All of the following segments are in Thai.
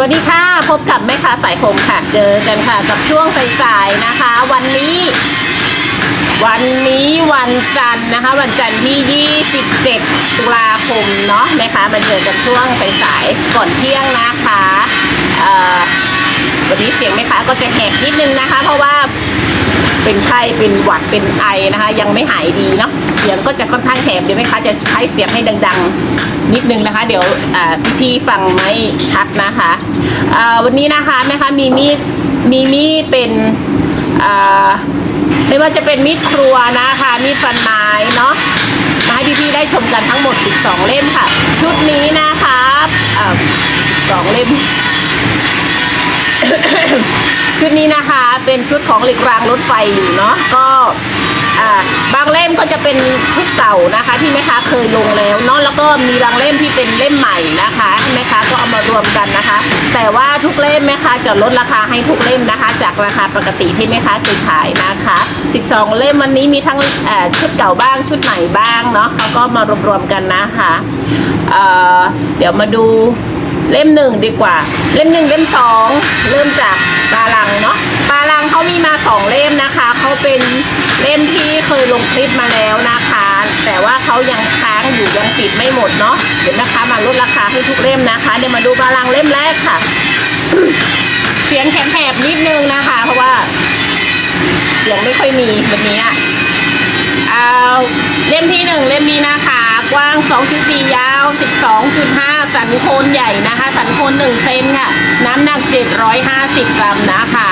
วัสดีค่ะ พบกับแม่ค้าสายคมค่ะ เจอกันค่ะกับช่วงสายๆนะคะ วันนี้ วันนี้วันจันทร์นะคะ วันจันทร์ที่ 27 ตุลาคมเนาะแม่ค้ามาเจอกันช่วงสายๆก่อนเที่ยงนะคะเอ่อ วันนี้เสียงแม่ค้าก็จะแหบนิดนึงนะคะ เพราะว่าเป็นไข้เป็นหวัดเป็นไอนะคะ ยังไม่หายดีเนาะเสียงก็จะค่อนข้างแหบเดี๋ยวแม่ค้าจะใช้เสียงให้ดัง ๆ นิดนึงนะคะ เดี๋ยวพี่ๆฟังไม่ชัดนะคะวันนี้นะคะแม่ค้ามีมีดมีมีดเป็นไม่ว่าจะเป็นมีดครัวนะคะมีดฟันไม้เนาะมาให้พี่ๆได้ชมกันทั้งหมด 12 เล่มค่ะ ชุดนี้นะคะสองเล่ม ชุดนี้นะคะเป็นชุดของหล็กรางรถไฟอยู่เนาะก็บางเล่มก็จะเป็นชุดเก่านะคะ ที่แม่ค้าเคยลงแล้วเนาะแล้วก็มีบางเล่มที่เป็นเล่มใหม่นะคะแม่ค้าก็เอามารวมกันนะคะ แต่ว่าทุกเล่มแม่ค้าจะลดราคาให้ทุกเล่มนะคะ จากราคาปกติที่แม่ค้าเคยขายนะคะ 12 เล่มวันนี้มีทั้งชุดเก่าบ้างชุดใหม่บ้างเนาะเขาก็มารวมๆกันนะคะเเดี๋ยวมาดู เล่มหนึ่งดีกว่า เล่มหนึ่งเล่มสองเริ่มจากปาลังเนาะปาลังเขามีมาสองเล่มนะคะเขาเป็นเล่มที่เคยลงคลิปมาแล้วนะคะ แต่ว่าเขายังค้างอยู่ยังปิดไม่หมดเนาะเดี๋ยวนะคะมาลดราคาให้ทุกเล่มนะคะเดี๋ยวมาดูปาลังเล่มแรกค่ะ เสียงแหบๆนิดนึงนะคะ เพราะว่า เสียงไม่ค่อยมีวันนี้อะเอาเล่มที่หนึ่งเล่มนี้นะคะ กว้าง2.4 ยาว 12.5 สันโคนใหญ่นะคะ สันโคน1เซนค่ะ น้ำหนัก 750 กรัมนะคะ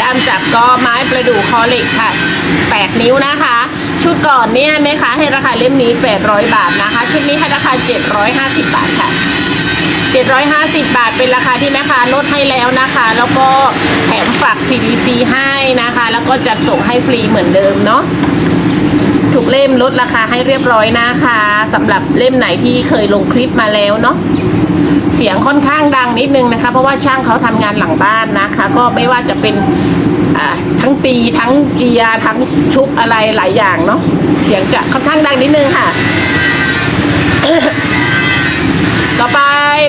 ด้ามจับก็ไม้ประดู่คอเหล็กค่ะ 8 นิ้วนะคะ ชุดก่อนเนี่ยแม่ค้าให้ราคาเล่มนี้ 800 บาทนะคะ ชุดนี้ให้ราคา 750 บาทค่ะ750 บาทเป็นราคาที่แม่ค้าลดให้แล้วนะคะ แล้วก็แถมฝัก PVC ให้นะคะ แล้วก็จัดส่งให้ฟรีเหมือนเดิมเนาะ ทุกเล่มลดราคาให้เรียบร้อยนะคะสำหรับเล่มไหนที่เคยลงคลิปมาแล้วเนาะเสียงค่อนข้างดังนิดนึงนะคะ เพราะว่าช่างเขาทำงานหลังบ้านนะคะ ก็ไม่ว่าจะเป็นทั้งตีทั้งเจียทั้งชุบอะไรหลายอย่างเนาะเสียงจะค่อนข้างดังนิดนึงค่ะ ต่อไป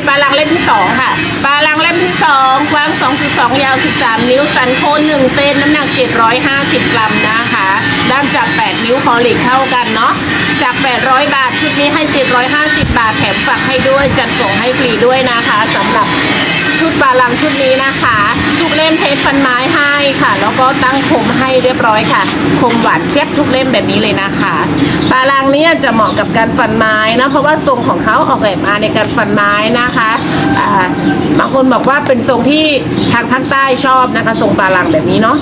ปลาลังเล่มที่สองค่ะ ปลาลังเล่มที่สองกว้าง 2.2 ยาว 13 นิ้ว สันโคน1เซนน้ำหนัก 750 กรัมนะคะ ด้ามจับ 8 นิ้วคอหล็กเท่ากันเนาะ จาก 800 บาทชุดนี้ให้ 750 บาทแถมฝักให้ด้วย จัดส่งให้ฟรีด้วยนะคะสำหรับ ชุดปลาลังชุดนี้นะคะ ทุกเล่มเทปฟันไม้ให้ค่ะ แล้วก็ตั้งคมให้เรียบร้อยค่ะคมหวานเจ็บทุกเล่มแบบนี้เลยนะคะปลาลังเนี่ยจะเหมาะกับการฟันไม้นะเพราะว่าทรงของเขาออกแบบมาในการฟันไม้นะคะอ่าบางคนบอกว่าเป็นทรงที่ทางภาคใต้ชอบนะคะ ทรงปลาลังแบบนี้เนาะ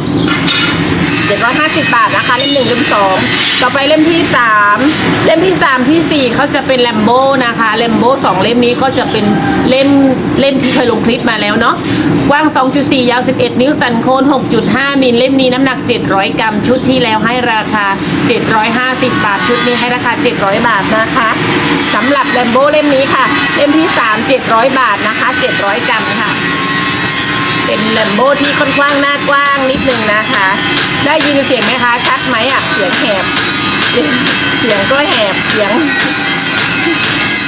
750 บาทนะคะ เล่มหนึ่งเล่มสองต่อไปเล่มที่สามเล่มที่สามที่สี่เขาจะเป็นแลมโบ้นะคะแลมโบ้สองเล่มนี้ก็จะเป็นเล่มเล่มที่เคยลงคลิปมาแล้วเนาะกว้าง 2.4 ยาว 11 นิ้วสันโคน6.5 มิลเล่มนี้น้ำหนัก 700 กรัม ชุดที่แล้วให้ราคา 750 บาท ชุดนี้ให้ราคา 700 บาทนะคะสำหรับแลมโบ้เล่มนี้ค่ะ เล่มที่ 3 700 บาทนะคะ 700 กรัมค่ะ เป็นแลมโบที่ค่อนข้างหน้ากว้างนิดนึงนะคะ ได้ยินเสียงไหมคะ ชัดไหมอะ เสียงแหบ เสียงก็แหบ เสียง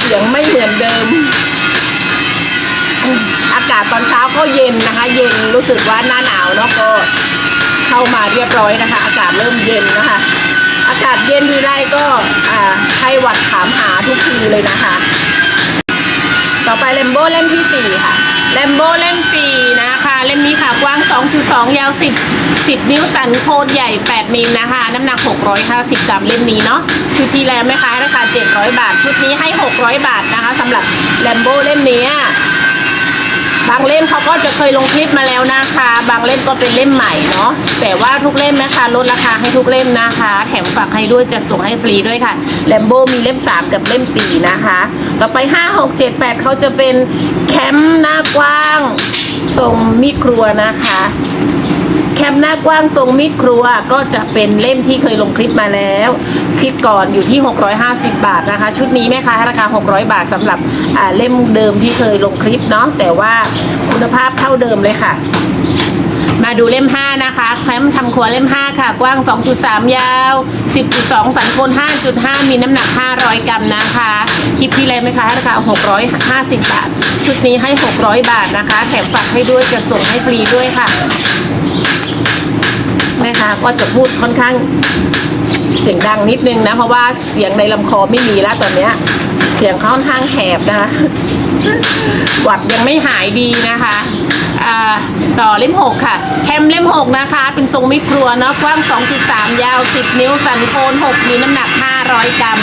เสียงไม่เหมือนเดิม อากาศตอนเช้าก็เย็นนะคะ เย็นรู้สึกว่าหน้าหนาวเนาะก็เข้ามาเรียบร้อยนะคะ อากาศเริ่มเย็นนะคะอากาศเย็นทีไรก็ไข้หวัดถามหาทุกทีเลยนะคะ ต่อไปเลมโบ้เล่มที่สี่ค่ะเลมโบ้เล่มสี่นะคะเล่มนี้ค่ะกว้าง 2.2 ยาว 10 10 นิ้วสันโคนใหญ่ 8 มิลนะคะ น้ำหนัก 650 กรัมเล่มนี้เนาะชุดที่แล้วไม่คะราคา 700 บาท ชุดนี้ให้ 600 บาทนะคะสำหรับแลมโบ้เล่มนี้ บางเล่มเขาก็จะเคยลงคลิปมาแล้วนะคะ บางเล่มก็เป็นเล่มใหม่เนาะแต่ว่าทุกเล่มนะคะลดราคาให้ทุกเล่มนะคะ แถมฝากให้ด้วยจะส่งให้ฟรีด้วยค่ะแลมโบมีเล่ม 3 กับเล่ม 4 นะคะ ต่อไป 5 6 7 8เขาจะเป็นแคมป์หน้ากว้างทรงมีดครัวนะคะ คมหน้ากว้างทรงมีดครัวก็จะเป็นเล่มที่เคยลงคลิปมาแล้ว คลิปก่อนอยู่ที่ 650 บาทนะคะ ชุดนี้แม่ค้าราคา 600 บาทสำหรับเล่มเดิมที่เคยลงคลิปเนาะแต่ว่าคุณภาพเท่าเดิมเลยค่ะมาดูเล่ม 5 นะคะแคมป์ทำครัวเล่ม 5 ค่ะ กว้าง 2.3 ยาว 10.2 สันโคน5.5 มีน้ำหนัก 500 กรัมนะคะ คลิปที่แล้วไหมคะราคา650 บาท ชุดนี้ให้ 600 บาทนะคะ แถมฝากให้ด้วยจะส่งให้ฟรีด้วยค่ะ ก็จะพูดค่อนข้างเสียงดังนิดนึงนะ เพราะว่าเสียงในลำคอไม่มีแล้วตอนเนี้ย เสียงค่อนข้างแหบนะคะหวัดยังไม่หายดีนะคะต่อเล่ม6ค่ะแคมเล่ม6นะคะ เป็นทรงมิครัวเนาะกว้าง 2.3 ยาว 10 นิ้ว สันโคน6มีน้ำหนัก 500 กรัม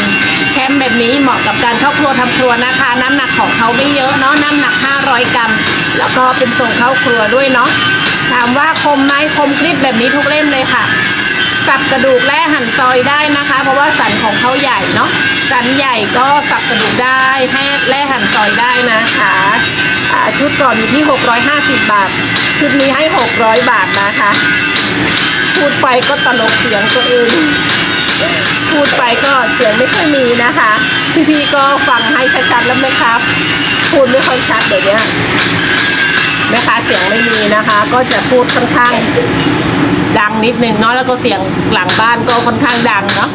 แคมแบบนี้เหมาะกับการเข้าครัวทำครัวนะคะ น้ำหนักของเขาไม่เยอะเนาะน้ำหนัก 500 กรัม แล้วก็เป็นทรงเข้าครัวด้วยเนาะ ถามว่าคมไหมคมคลิปแบบนี้ทุกเล่มเลยค่ะ สับกระดูกและหั่นซอยได้นะคะ เพราะว่าสันของเขาใหญ่เนาะสันใหญ่ก็สับกระดูกได้ให้และหั่นซอยได้นะคะชุดก่อนอยู่ที่ 650 บาท ชุดนี้ให้ 600 บาทนะคะพูดไปก็ตลกเสียงตัวเองพูดไปก็เสียงไม่ค่อยมีนะคะ พี่ๆก็ฟังให้ชัดๆแล้วไหมครับ พูดไม่ค่อยชัดเดี๋ยวนี้ แม่ค้าเสียงไม่มีนะคะ ก็จะพูดค่อนข้างดังนิดนึงเนาะแล้วก็เสียงหลังบ้านก็ค่อนข้างดังเนาะ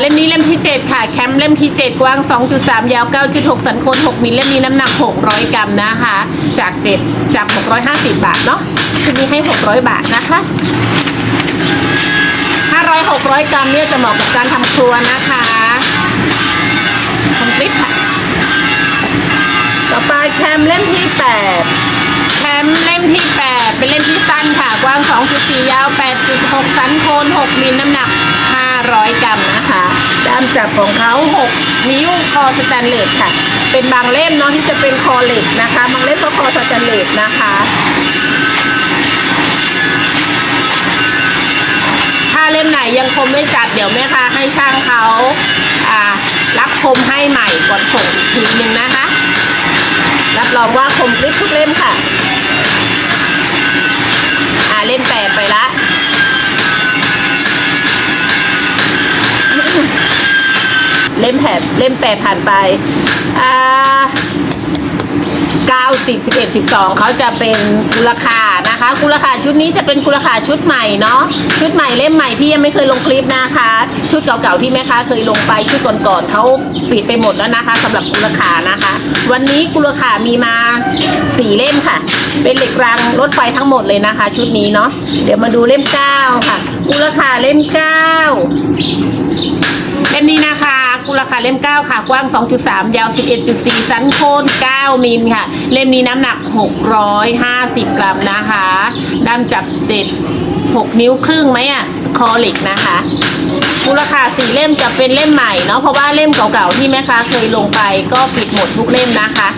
เล่มนี้เล่มที่ 7 ค่ะ แคมเล่มที่ 7 กว้าง 2.3 ยาว 9.6 สันโคน6มิลเล่มนี้น้ำหนัก 600 กรัมนะคะ จาก 7 จาก 650 บาทเนาะชุดนี้ให้ 600 บาทนะคะ500 600 กรัมเนี่ยจะเหมาะกับการทำครัวนะคะคอมพลีทค่ะ ต่อไปแคมเล่มที่ 8 แคมเล่มที่ 8 เป็นเล่มที่สั้นค่ะ กว้าง 2.4 ยาว 8.6 สันโคน6มิลน้ำหนัก 500 กรัมนะคะ ด้ามจับของเขา 6 นิ้วคอสแตนเลสค่ะ เป็นบางเล่มเนาะที่จะเป็นคอเหล็กนะคะ บางเล่มก็คอสแตนเลสนะคะถ้าเล่มไหนยังคมไม่จัดเดี๋ยวแม่ค้าให้ช่างเขาอ่ารับคมให้ใหม่ก่อนส่งอีกทีนึงนะคะ รับรองว่าคมกริบทุกเล่มค่ะ อ่าเล่มแปดไปละเล่มแผดเล่มแปดผ่านไป อ่า 9 10 11 12เขาจะเป็นกุลคานะคะ กุลคาชุดนี้จะเป็นกุลคาชุดใหม่เนาะชุดใหม่เล่มใหม่ที่ยังไม่เคยลงคลิปนะคะ ชุดเก่าๆที่แม่ค้าเคยลงไปชุดก่อนๆเขาปิดไปหมดแล้วนะคะสำหรับกุลคานะคะ วันนี้กุลคามีมา 4 เล่มค่ะ เป็นเหล็กรางรถไฟทั้งหมดเลยนะคะ ชุดนี้เนาะเดี๋ยวมาดูเล่ม 9 ค่ะ กุลคาเล่ม 9เล่มนี้นะคะ กุลคาเล่ม 9 ค่ะ กว้าง 2.3 ยาว 11.4 สันโคน9 มิลค่ะ เล่มนี้น้ำหนัก 650 กรัมนะคะ ด้ามจับ 7 6 นิ้วครึ่งไหมอะ คอเหล็กนะคะมูลค่าสี่เล่มจะเป็นเล่มใหม่เนาะเพราะว่าเล่มเก่าๆที่แม่ค้าเคยลงไปก็ปิดหมดทุกเล่มนะคะ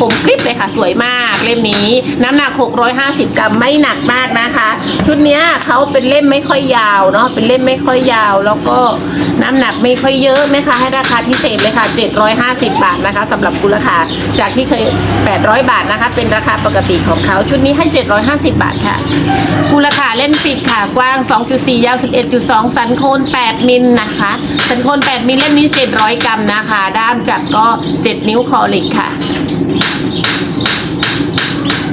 ผมคลิปเลยค่ะสวยมากเล่มนี้น้ำหนัก 650 กรัมไม่หนักมากนะคะ ชุดเนี้ยเขาเป็นเล่มไม่ค่อยยาวเนาะเป็นเล่มไม่ค่อยยาว แล้วก็น้ำหนักไม่ค่อยเยอะแม่ค้าให้ราคาพิเศษเลยค่ะ 750 บาทนะคะสำหรับกุลค่าจากที่เคย 800 บาทนะคะ เป็นราคาปกติของเขาชุดนี้ให้ 750 บาทค่ะ กุลค่าเล่มปิดค่ะกว้าง 2.4 ยาว 11.2 สันโคน 8 มิลนะคะ สันโคน 8 มิลเล่มนี้ 700 กรัมนะคะ ด้ามจับก็ 7 นิ้วคอเหล็กค่ะ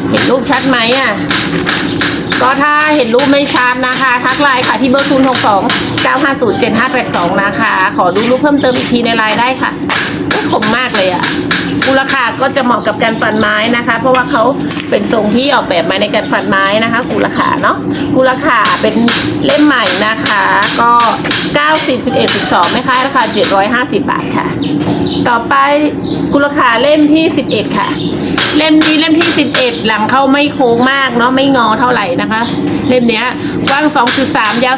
เห็นรูปชัดไหมอะ ก็ถ้าเห็นรูปไม่ชัดนะคะ ทักไลน์ค่ะที่เบอร์ 0 6 2 9 5 0 7 5 8 2 นะคะ ขอดูรูปเพิ่มเติมอีกทีในไลน์ได้ค่ะไม่คมมากเลยอะ มูลค่าก็จะเหมาะกับการฟันไม้นะคะ เพราะว่าเขาเป็นทรงที่ออกแบบมาในการฟันไม้นะคะกุลค่าเนาะกุลค่าเป็นเล่มใหม่นะคะ ก็9 10 11 12ไม่ค่าราคา750 บาทค่ะ ต่อไปกุลค่าเล่มที่ 11 ค่ะ เล่มนี้เล่มที่ 11 หลังเข้าไม่โค้งมากเนาะไม่งอเท่าไหร่นะคะ เล่มเนี้ยกว้าง 2.3 ยาว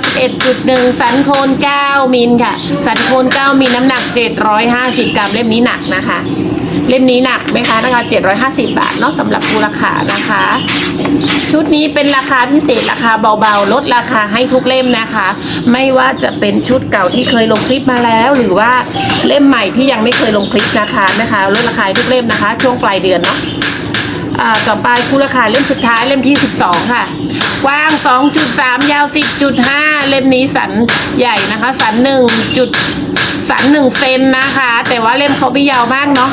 11.1 สันโคน 9 มิลค่ะ สันโคน 9มิลน้ำหนัก 750 กรัมเล่มนี้หนักนะคะ เล่มนี้หนักไหมคะราคา750 บาทเนาะสำหรับคูราคานะคะ ชุดนี้เป็นราคาพิเศษราคาเบาๆ ลดราคาให้ทุกเล่มนะคะ ไม่ว่าจะเป็นชุดเก่าที่เคยลงคลิปมาแล้ว หรือว่าเล่มใหม่ที่ยังไม่เคยลงคลิปนะคะนะคะลดราคาทุกเล่มนะคะ ช่วงปลายเดือนเนาะ อ่าต่อไปคู่ราคาเล่มสุดท้ายเล่มที่ 12 ค่ะ กว้าง 2.3 ยาว 10.5 เล่มนี้สันใหญ่นะคะ สัน1จุดสัน1เซนนะคะ แต่ว่าเล่มเขาไม่ยาวมากเนาะ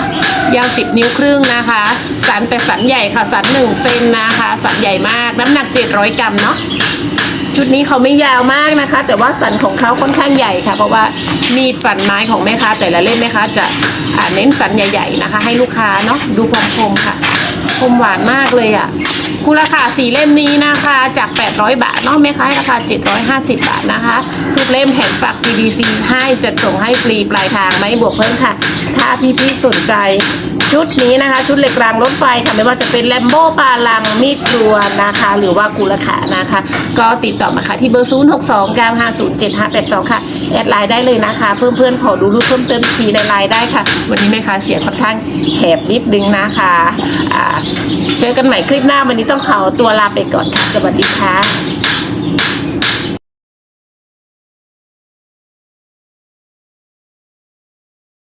ยาว 10 นิ้วครึ่งนะคะ สันแต่สันใหญ่ค่ะ สัน1เซนนะคะ สันใหญ่มากน้ำหนัก 700 กรัมเนาะชุดนี้เขาไม่ยาวมากนะคะ แต่ว่าสันของเขาค่อนข้างใหญ่ค่ะ เพราะว่ามีดฟันไม้ของแม่ค้าแต่ละเล่มแม่ค้าจะเน้นสันใหญ่ ๆนะคะ ให้ลูกค้าเนาะดูความคมค่ะ คมหวานมากเลยอะ่ะคุณราคาสี่เล่มนี้นะคะ จาก 800 บาทเนาะแม่ค้าให้ราคา 750 บาทนะคะทุกเล่มแถมฝาก PDC ให้จัดส่งให้ฟรีปลายทางไม่บวกเพิ่มค่ะ ถ้าพี่ๆสนใจชุดนี้นะคะ ชุดเหล็กรางรถไฟค่ะไม่ว่าจะเป็นแลมโบ้ปาลังมีดรัวนะคะ หรือว่ากุลขานะคะ ก็ติดต่อมาค่ะที่เบอร์ 0 6 2 9 5 0 7 5 8 2 ค่ะ แอดไลน์ได้เลยนะคะ เพื่อนเพื่อนๆขอดูรูปเพิ่มเติมทีในไลน์ได้ค่ะ วันนี้แม่ค้าเสียงค่อนข้างแหบนิดนึงนะคะเจอกันใหม่คลิปหน้าวันนี้ต้องขอตัวลาไปก่อนค่ะ สวัสดีค่ะ